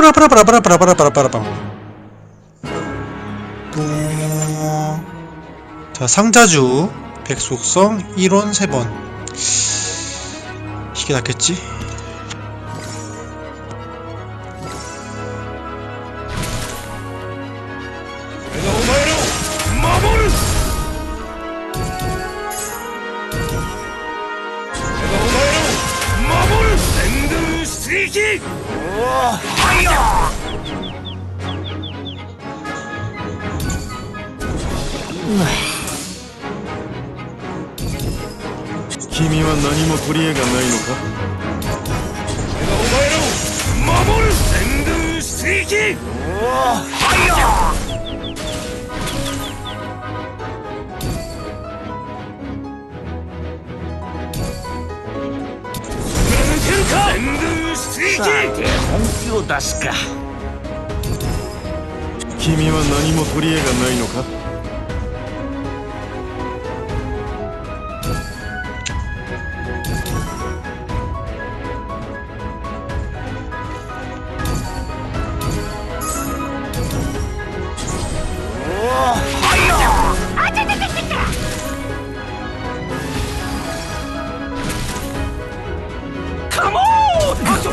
빠라바라바라바라바라바라바라바라바라바라바라 자 상자주 백속성 1원 3번 이게 낫겠지? 君は何も取り柄がないのか？お前らを守る軍出撃おさて本気を出すか。君は何も取り柄がないのか？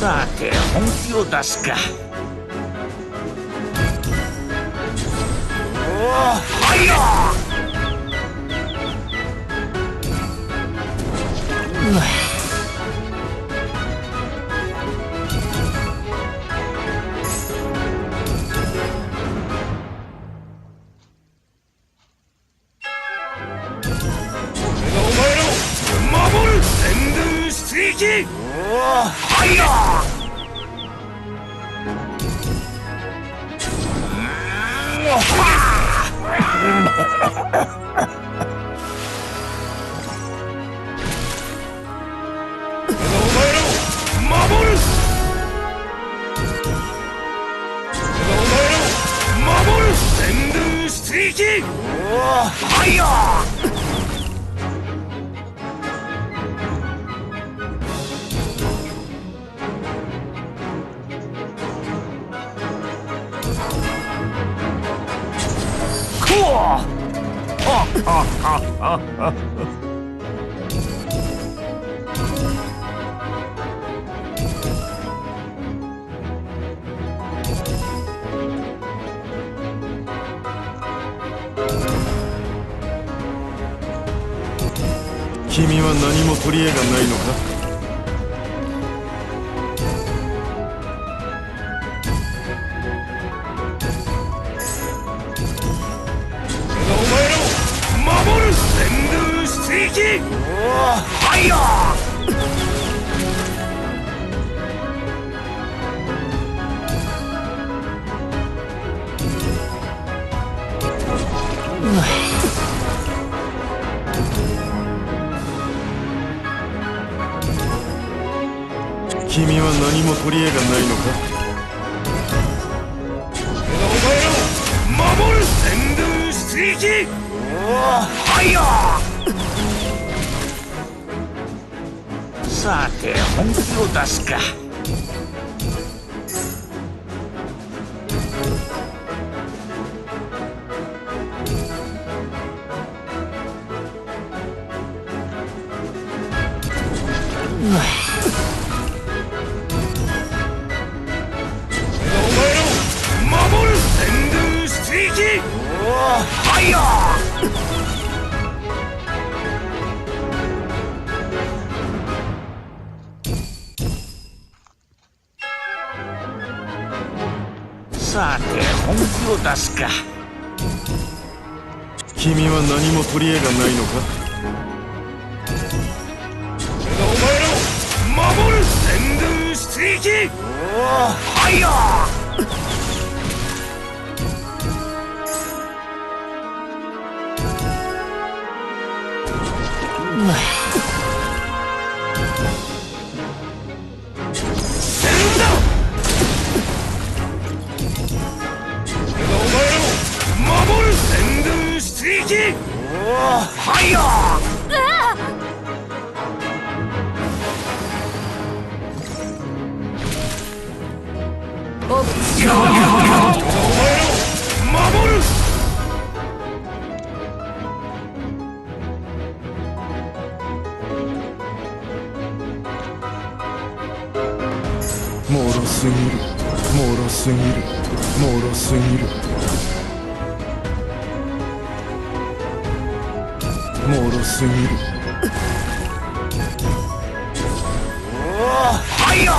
さて本気を出すか。おおはいようわ撃ファイヤー。君は何も取り柄がないのか？にはいよ君は何も取り柄がないのか？お前を守る出撃！はいよさて本気を出すか。さて本気を出すか。君は何も取り柄がないのか？お前らを守る宣伝してい撃おおはやよ。お守るもろすぎる。もろすぎる。もろすぎる。もろすぎる。おおはいよ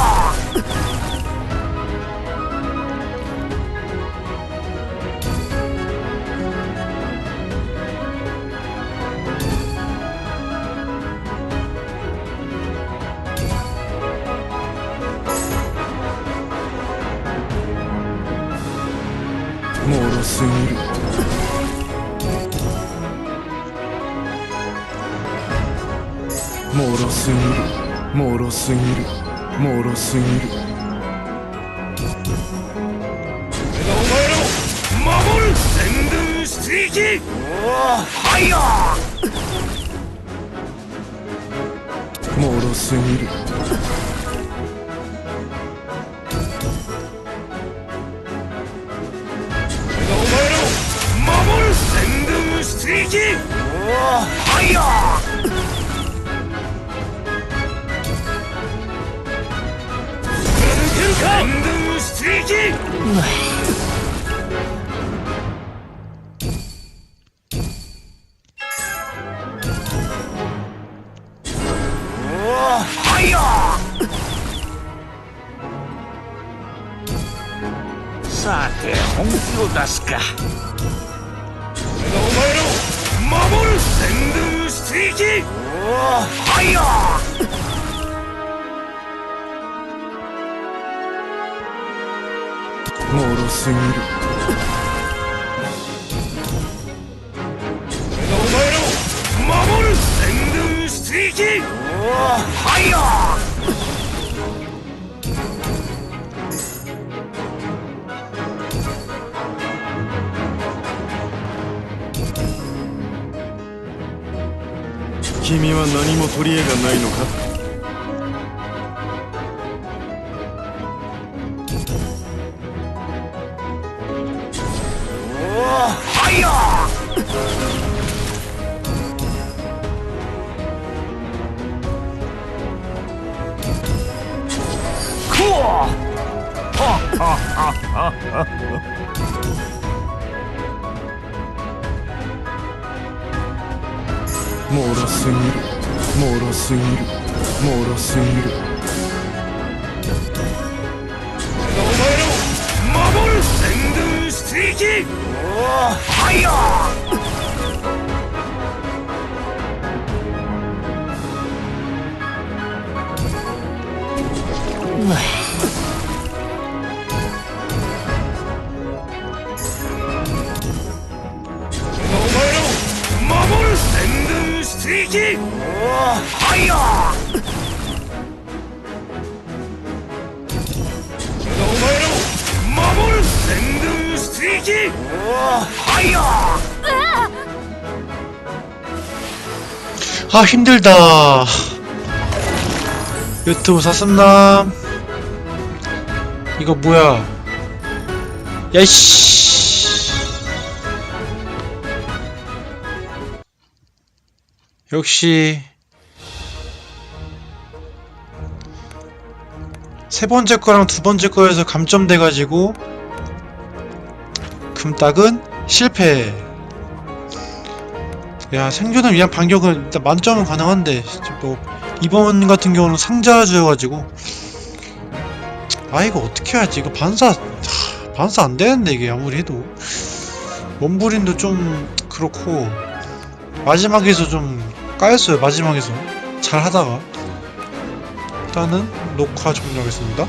もろすぎる。もろすぎるもろすぎる。もろすぎる俺がお前らを守る宣伝ステーキおおはいよもろすぎる俺がお前らを守るおおはいよさて本気を出すか。お前らを守る宣伝ステーキおおはいよもろすぎるお前らを守る宣伝ステーキおおはいよ君は何も取り柄がないのか？もろすぎるもろすぎるもろすぎるお前らを守る宣伝ステーキおおはいよ俺が 파이팅! 하이야! 제가 오마이로 마블 생등 스트리키! 하이야! 아 힘들다 유튜브 샀었나? 이거 뭐야 야이씨 역시 세 번째 거랑 두 번째 거에서 감점돼 가지고 금딱은 실패. 야 생존을 위한 반격은 일단 만점은 가능한데 진짜 뭐 이번 같은 경우는 상자주여가지고. 아 이거 어떻게 하지? 이거 반사 하, 반사 안 되는데 이게 아무리 해도. 원불인도 좀 그렇고 마지막에서 좀 까였어요 마지막에서. 잘 하다가. 일단은 녹화 종료하겠습니다